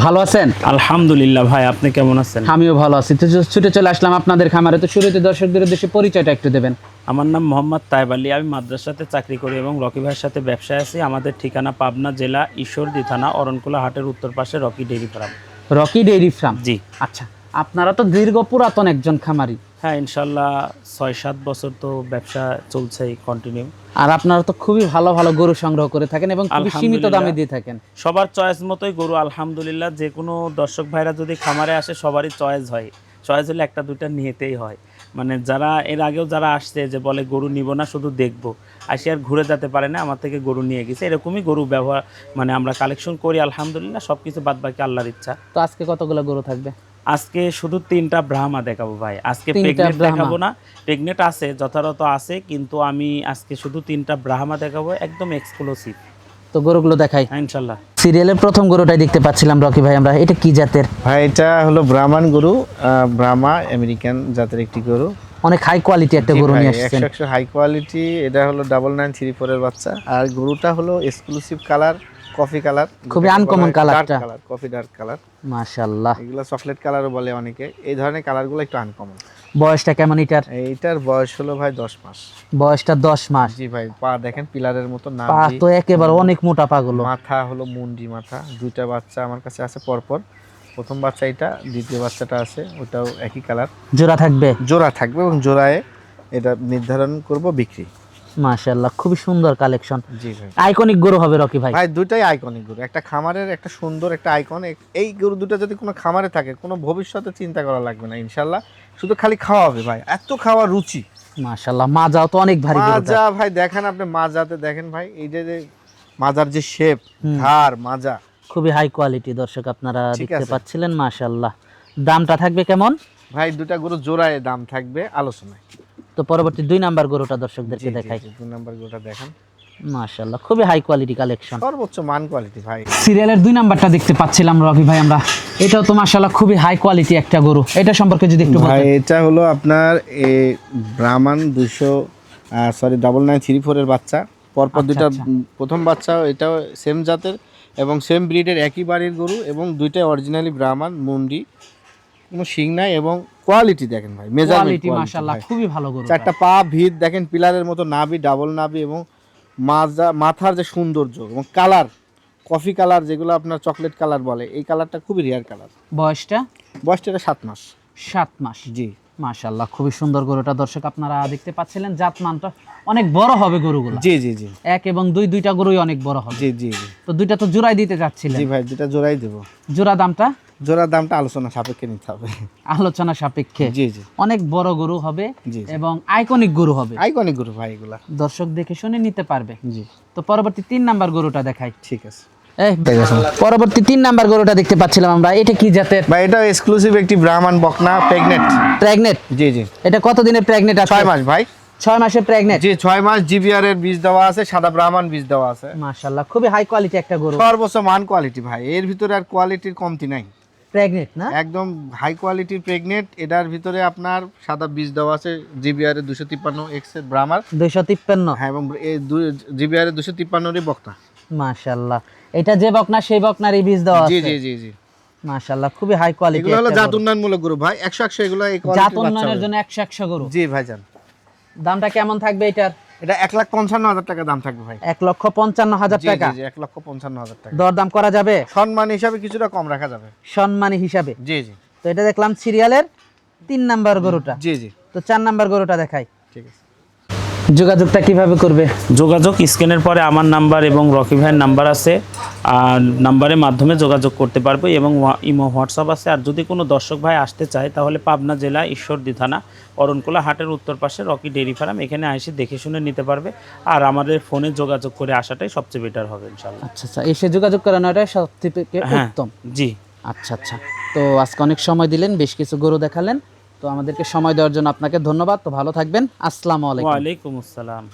ভালো আছেন? আলহামদুলিল্লাহ ভাই আপনি কেমন আছেন? আমিও ভালো আছি। তো ছুটে চলে আসলাম আপনাদের খামারে। তো শুরুতে দর্শকদের উদ্দেশ্যে পরিচয়টা একটু দেবেন। আমার নাম মোহাম্মদ তাইব আলী। আমি মাদ্রাসাতে চাকরি করি এবং রকি ভাইয়ের সাথে ব্যবসায় আছি। আমাদের ঠিকানা পাবনা জেলা ঈশ্বরদী থানা অরণকুলা হাটের উত্তর পাশে Rocky dairy farm. Rocky dairy farm? জি। আচ্ছা আপনারা তো দীর্ঘ পুরাতন একজন খামারি। হ্যাঁ ইনশাল্লাহ ছয় সাত বছর তো ব্যবসা চলছেই কন্টিনিউ আর আপনারা তো খুবই ভালো ভালো গরু সংগ্রহ করে থাকেন এবং খুবই সীমিত দামে দিয়ে থাকেন। সবার চয়েস মতোই গরু আলহামদুলিল্লাহ। যে কোনো দর্শক ভাইরা যদি খামারে আসে সবারই চয়েস হয়। চয়েস হলে একটা দুইটা নিয়েতেই হয়। মানে যারা এর আগেও যারা আসছে যে বলে গরু নিব না শুধু দেখব। আসি আর ঘুরে যেতে পারে না আমার থেকে গরু নিয়ে গেছে। এরকমই গরু ব্যবহার মানে আমরা কালেকশন করি আলহামদুলিল্লাহ। সব কিছু বাদ বাকি আল্লাহর ইচ্ছা। তো আজকে কতগুলো গরু থাকবে? আজকে শুধু তিনটা ব্রাহ্মা দেখাবো ভাই। আজকে তিনটা প্রেগনেন্ট দেখাবো না। প্রেগনেন্ট আছে যথাযথ আছে কিন্তু আমি আজকে শুধু তিনটা ব্রাহ্মা দেখাবো একদম এক্সক্লুসিভ তো গরুগুলো দেখাই। ইনশাল্লাহ। সিরিয়ালের প্রথম গরুটাই দেখতে পাচ্ছিলাম রকি ভাই আমরা। এটা কি জাতের? ভাই এটা হলো ব্রাহ্মণ গরু আহ, ব্রাহ্মা আমেরিকান জাতের একটি গরু। অনেক হাই কোয়ালিটি একটা গরু নিয়ে আসছেন। একশো একশো হাই কোয়ালিটি এটা হলো ডাবল নাইন থ্রি ফোরের বাচ্চা। আর গরুটা হলো এক্সক্লুসিভ কালার কফি কালার খুবই আনকমন কালারটা। কালার কফি ডার্ক কালার মাশাআল্লাহ। এগুলো চকলেট কালারও বলে অনেকে। এই ধরনের কালারগুলো একটু আনকমন বয়সটা কেমন এটার? এইটার বয়স হলো ভাই দশ মাস। বয়সটা দশ মাস। জি ভাই পা দেখেন পিলারের মতো না পা তো একেবারে অনেক মোটা পাগুলো মাথা হলো মুন্ডি মাথা। দুইটা বাচ্চা আমার কাছে আছে পরপর। প্রথম বাচ্চা এটা দ্বিতীয় বাচ্চাটা আছে ওটাও একই কালার জোড়া থাকবে? জোড়া থাকবে এবং জোড়ায় এটা নির্ধারণ করব বিক্রি। মাশাআল্লাহ খুবই সুন্দর কালেকশন। জি ভাই। আইকনিক গরু হবে রকি ভাই। ভাই দুটাই আইকনিক গরু। একটা খামারের একটা সুন্দর একটা আইকন এই গরু দুটো যদি কোনো খামারে থাকে কোনো ভবিষ্যতে চিন্তা করা লাগবে না ইনশাল্লাহ শুধু খালি খাওয়া হবে ভাই। এত খাওয়া রুচি। মাশাআল্লাহ মাজাও তো অনেক ভারী মাজা ভাই দেখেন আপনি মাজাতে দেখেন ভাই এই যে মাজার যে শেপ। ধার মাজা। খুবই হাই কোয়ালিটি দর্শক আপনারা দেখতে। পাচ্ছিলেন মাশাআল্লাহ। দামটা থাকবে কেমন? ভাই দুটা গরু জোড়ায় দাম থাকবে আলোচনায়। তো পরবর্তী দুই নাম্বার গরুটা দর্শকদেরকে দেখাই। দুই নাম্বার গরুটা দেখেন। মাশাআল্লাহ খুবই হাই কোয়ালিটি কালেকশন সর্বোচ্চ মান কোয়ালিটি ভাই। সিরিয়ালের দুই নাম্বারটা দেখতে পাচ্ছিলাম রবি ভাই আমরা। এটাও তো মাশাআল্লাহ খুবই হাই কোয়ালিটি একটা গরু। এটা সম্পর্কে যদি একটু ভাই এটা হলো আপনার এ ব্রাহ্মণ দুশো সরি ডাবল নাইন থ্রি ফোরের বাচ্চা। পরপর আচ্ছা, দুইটা আচ্ছা। প্রথম বাচ্চা এটাও সেম জাতের এবং সেম ব্রিডের একই বাড়ির গরু এবং দুইটাই অরিজিনালি ব্রাহ্মণ মুন্ডি। কোনো শিং নাই এবং কোয়ালিটি দেখেন ভাই মেজারমেন্ট কোয়ালিটি মাশাআল্লাহ খুবই ভালো গরু চারটা পা ভিত দেখেন পিলারের মতো নাভি ডাবল নাভি এবং মাজা মাথার যে সৌন্দর্য এবং কালার কফি কালার যেগুলো আপনার চকলেট কালার বলে এই কালারটা খুবই রেয়ার কালার বয়সটা? বয়সটা এটা সাত মাস। সাত মাস। জি। মাশাআল্লাহ খুবই সুন্দর গরুটা। দর্শক আপনারা দেখতে পাচ্ছিলেন জাত মানটা অনেক বড় হবে গরুগুলো। জি জি জি। এক এবং দুই দুইটা গরুই অনেক বড় হবে। জি জি তো দুইটা তো জোড়াই দিতে চাচ্ছিলেন। জি ভাই দুটা জোড়াই দেবো। জোড়া দামটা? জোড়ার দামটা আলোচনা সাপেক্ষে নিতে হবে। আলোচনা সাপেক্ষে। জি জি। অনেক বড় গরু হবে এবং আইকনিক গরু হবে। আইকনিক গরু ভাই এগুলা। দর্শক দেখে শুনে নিতে পারবে। জি। তো পরবর্তী তিন নাম্বার গরুটা দেখাই। ঠিক আছে। পরবর্তী তিন নাম্বার গরুটা দেখতে পাচ্ছিলাম আমরা। এটা কি জাতের? ভাই এটা এক্সক্লুসিভ একটি ব্রাহ্মণ বকনা প্রেগনেন্ট প্রেগনেট জি জি। এটা কত দিনের প্রেগনেট আছে? ছয় মাস ভাই। ছয় মাসে প্রেগনেট জি ছয় মাস জিবিআর এর বীজ দেওয়া আছে সাদা ব্রাহ্মণ বীজ দেওয়া আছে। মাশাআল্লাহ খুবই হাই কোয়ালিটি একটা গরু। সর্বোচ্চ মান কোয়ালিটি ভাই। এর ভিতরে আর কোয়ালিটির কমতি নাই। প্রেগনেট না? একদম হাই কোয়ালিটির প্রেগনেন্ট এটার ভিতরে আপনার সাদা বীজ দেওয়া আছে জিবিআর এর দুশো তিপ্পান্ন এক্সের ব্রাহ্মার দুইশো তিপ্পান্ন। হ্যাঁ এবং জিবিআর এর দুশো তিপ্পান্নরই বক্তা। মাশাআল্লাহ। এটা যে বকনা সেই বকনার এই বীজ দেওয়া জি আছে? জি জি জি। মাশাআল্লাহ খুবই হাই কোয়ালিটি এগুলো হলো জাত উন্নয়নমূলক গরু ভাই। একশো একশো এগুলো এই জাত উন্নয়নের জন্য একশো একশো গরু। জি ভাইজান। দামটা কেমন থাকবে এটার? এটা এক লাখ পঞ্চান্ন হাজার টাকা দাম থাকবে ভাই। এক লক্ষ পঞ্চান্ন হাজার টাকা। এক লক্ষ পঞ্চান্ন হাজার টাকা। দরদাম করা যাবে? সম্মান হিসাবে কিছুটা কম রাখা যাবে। সম্মানী হিসাবে? জি জি। তো এটা দেখলাম সিরিয়ালের তিন নাম্বার গরুটা। জি জি। তো চার নাম্বার গরুটা দেখাই। ঠিক আছে। যোগাযোগটা কীভাবে করবে? যোগাযোগ স্ক্যানের পরে আমার নাম্বার এবং রকি ভাইয়ের নাম্বার আছে। আর নাম্বারের মাধ্যমে যোগাযোগ করতে পারবে এবং ইমো হোয়াটসঅ্যাপ আছে। আর যদি কোনো দর্শক ভাই আসতে চায় তাহলে পাবনা জেলা ঈশ্বরদী থানা অরণকুলা হাটের উত্তর পাশে রকি ডেইরি ফার্ম এখানে এসে দেখে শুনে নিতে পারবে। আর আমাদের ফোনে যোগাযোগ করে আসাটাই সবচেয়ে বেটার হবে ইনশাল্লাহ আচ্ছা আচ্ছা এসে যোগাযোগ করানোটাই সব থেকে হ্যাঁ উত্তম। জি। আচ্ছা আচ্ছা। তো আজকে অনেক সময় দিলেন বেশ কিছু গরু দেখালেন। তো আমাদেরকে সময় দেওয়ার জন্য আপনাকে ধন্যবাদ। তো ভালো থাকবেন। আসসালামু আলাইকুম। ওয়ালাইকুম আসসালাম।